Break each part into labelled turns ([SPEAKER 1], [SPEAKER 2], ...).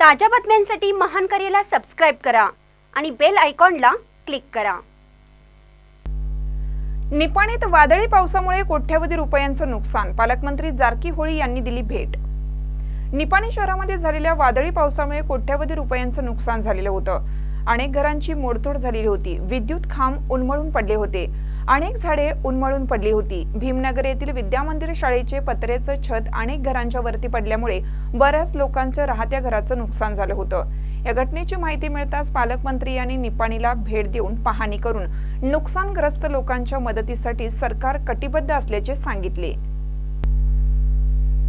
[SPEAKER 1] ताज्या बातम्यांसाठी महान करेला सबस्क्राईब करा आणि बेल आयकॉनला क्लिक करा.
[SPEAKER 2] निपाणीत वादळी पावसामुळे कोट्यवधी रुपयांचं नुकसान पालकमंत्री जारकी होळी यांनी दिली भेट. निपाणी शहरामध्ये झालेल्या वादळी पावसामुळे कोट्यवधी रुपयांचं नुकसान झालेलं होतं. अनेक घरांची मोडतोड झालेली होती. विद्युत खांब उन्मळून पडले होते. अनेक झाडे उन्मळून पडली होती. भीमनगर येथील विद्यामंदिर शाळेचे पत्र्याचं छत अनेक घरांच्या वरती पडल्यामुळे बऱ्याच लोकांचं राहत्या घराचं नुकसान झालं होतं. या घटनेची माहिती मिळताच पालकमंत्री यांनी निपाणीला भेट देऊन पाहणी करून नुकसानग्रस्त लोकांच्या मदतीसाठी सरकार कटिबद्ध असल्याचे सांगितले.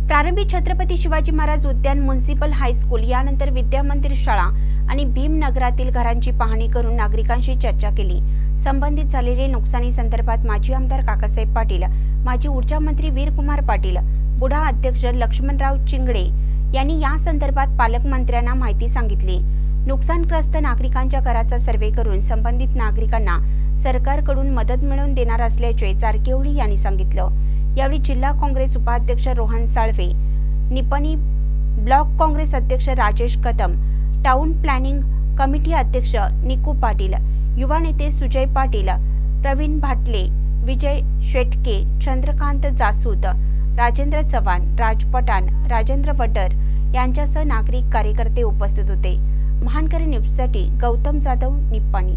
[SPEAKER 1] प्रारंभी छत्रपती शिवाजी महाराज उद्यान म्युन्सिपल हायस्कूल यानंतर विद्यामंदिर शाळा आणि भीमनगरातील घरांची पाहणी करून नागरिकांशी चर्चा केली. संबंधित झालेले नुकसानी संदर्भात माजी आमदार काकासाहेब पाटील माजी ऊर्जा मंत्री वीरकुमार पाटील बुढा अध्यक्ष लक्ष्मणराव चिंगडे यांनी या संदर्भात पालकमंत्र्यांना माहिती सांगितली. नुकसानग्रस्त नागरिकांच्या घराचा सर्वे करून संबंधित नागरिकांना सरकारकडून मदत मिळवून देणार असल्याचे जारकेवळी यांनी सांगितलं. यावेळी जिल्हा काँग्रेस उपाध्यक्ष रोहन साळवे निपणी ब्लॉक काँग्रेस अध्यक्ष Rajesh Kadam town planning committee अध्यक्ष निकू पाटील युवा नेते सुजय पाटील प्रवीण भाटले विजय शेटके चंद्रकांत जासूद राजेंद्र चव्हाण राज पठाण राजेंद्र वटर यांच्यासह नागरिक कार्यकर्ते उपस्थित होते. महानकरी न्यूजसाठी गौतम जाधव निप्पाणी